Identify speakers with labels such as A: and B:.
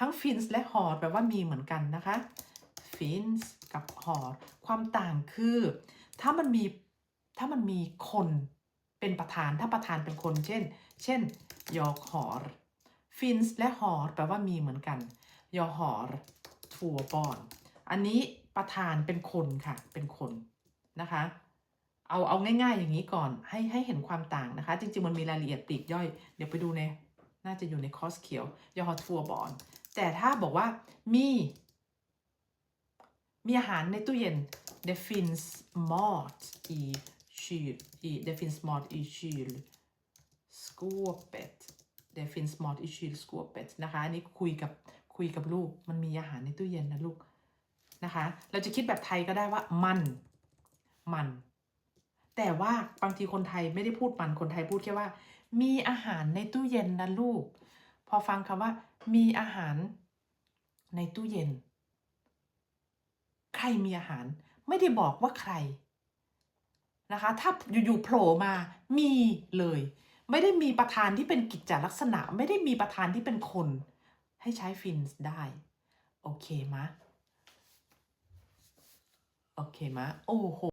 A: ทั้ง fins และ har แปลว่ามีเหมือนกันนะคะ fins กับ har ความต่างคือ ถ้ามันมีถ้ามันมีคนเป็นประธานถ้าประธานเป็นคน เช่น เช่น jag har fins และ har แปลว่ามีเหมือนกัน jag har två barn อันนี้ประธานเป็นคนค่ะเป็นคนนะคะเอาเอาง่าย ๆ อย่างนี้ก่อนให้ให้เห็นความต่างนะคะ จริง ๆ มันมีรายละเอียดปลีกย่อย เดี๋ยวไปดูใน น่าจะอยู่ในคอร์สเขียว jag har två barn แต่ถ้าบอกว่ามีมีอาหารในตู้เย็น det finns mat i kyl i det finns mat i kylskåpet det finns mat i kylskåpet นะคะอันนี้คุยกับคุยกับลูก มันมีอาหารในตู้เย็นนะลูกนะคะ เราจะคิดแบบไทยก็ได้ว่ามัน มัน แต่ว่าบางทีคนไทยไม่ได้พูดมัน คนไทยพูดแค่ว่า มีอาหารในตู้เย็นนะลูก พอฟังคำว่า มีอาหารในตู้เย็น ใครมีอาหารไม่ได้บอกว่าใครนะคะ ถ้าอยู่ๆโผล่มามีเลย ไม่ได้มีประธานที่เป็นกิจจลักษณะ ไม่ได้มีประธานที่เป็นคน ให้ใช้ฟินส์ได้ โอเคมะ โอเคมะ โอ้โห